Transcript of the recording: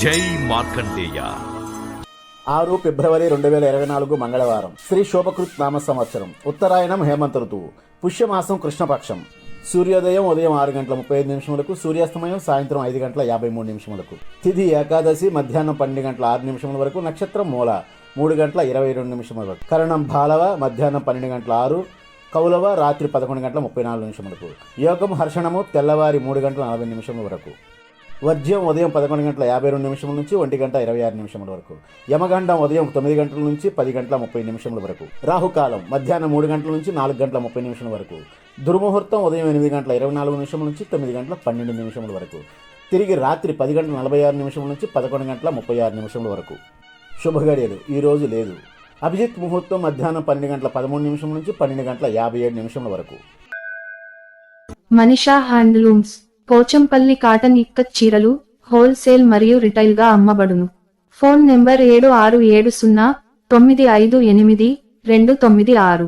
జై మార్కండేయ. ఆరు ఫిబ్రవరి రెండు వేల ఇరవై నాలుగు మంగళవారం శ్రీ శోభకృత్ నామ సంవత్సరం ఉత్తరాయణం హేమంత ఋతువు పుష్యమాసం కృష్ణపక్షం. సూర్యోదయం ఉదయం ఆరు గంటల ముప్పై ఐదు నిమిషములకు సూర్యాస్తమయం సాయంత్రం ఐదు గంటల యాభై మూడు నిమిషములకు. తిథి ఏకాదశి మధ్యాహ్నం పన్నెండు గంటల ఆరు నిమిషముల వరకు నక్షత్రం మూల మూడు గంటల ఇరవై రెండు నిమిషముల వరకు. కరణం బాలవ మధ్యాహ్నం పన్నెండు గంటల ఆరు కౌలవ రాత్రి పదకొండు గంటల ముప్పై నాలుగు నిమిషములకు. యోగం హర్షణము తెల్లవారి మూడు గంటల నలభై నిమిషముల వరకు. వర్జ్యం ఉదయం పదకొండు గంటల యాభై రెండు నిమిషముల నుంచి ఒంటి గంట ఇరవై ఆరు నిమిషముల వరకు. యమగండం ఉదయం తొమ్మిది గంటల నుంచి పది గంటల ముప్పై నిమిషముల వరకు. రాహుకాలం మధ్యాహ్నం మూడు గంటల నుంచి నాలుగు గంటల ముప్పై నిమిషముల వరకు. దుర్ముహూర్తం ఉదయం ఎనిమిది గంటల ఇరవై నాలుగు నిమిషముల నుంచి తొమ్మిది గంటల పన్నెండు నిమిషముల వరకు. తిరిగి రాత్రి పది గంటల నలభై ఆరు నిమిషముల నుంచి పదకొండు గంటల ముప్పై ఆరు నిమిషముల వరకు. శుభగడియలు ఈ రోజు లేదు. అభిజిత్ ముహూర్తం మధ్యాహ్నం పన్నెండు గంటల పదమూడు నిమిషముల నుంచి పన్నెండు గంటల యాభై ఏడు నిమిషముల వరకు. మనిషా హ్యాండ్లూమ్స్. పోచంపల్లి కాటన్ ఇక్కత్ చీరలు హోల్సేల్ మరియు రిటైల్గా అమ్మబడును. ఫోన్ నెంబర్ ఏడు ఆరు ఏడు సున్నా తొమ్మిది ఐదు ఎనిమిది రెండు తొమ్మిది ఆరు.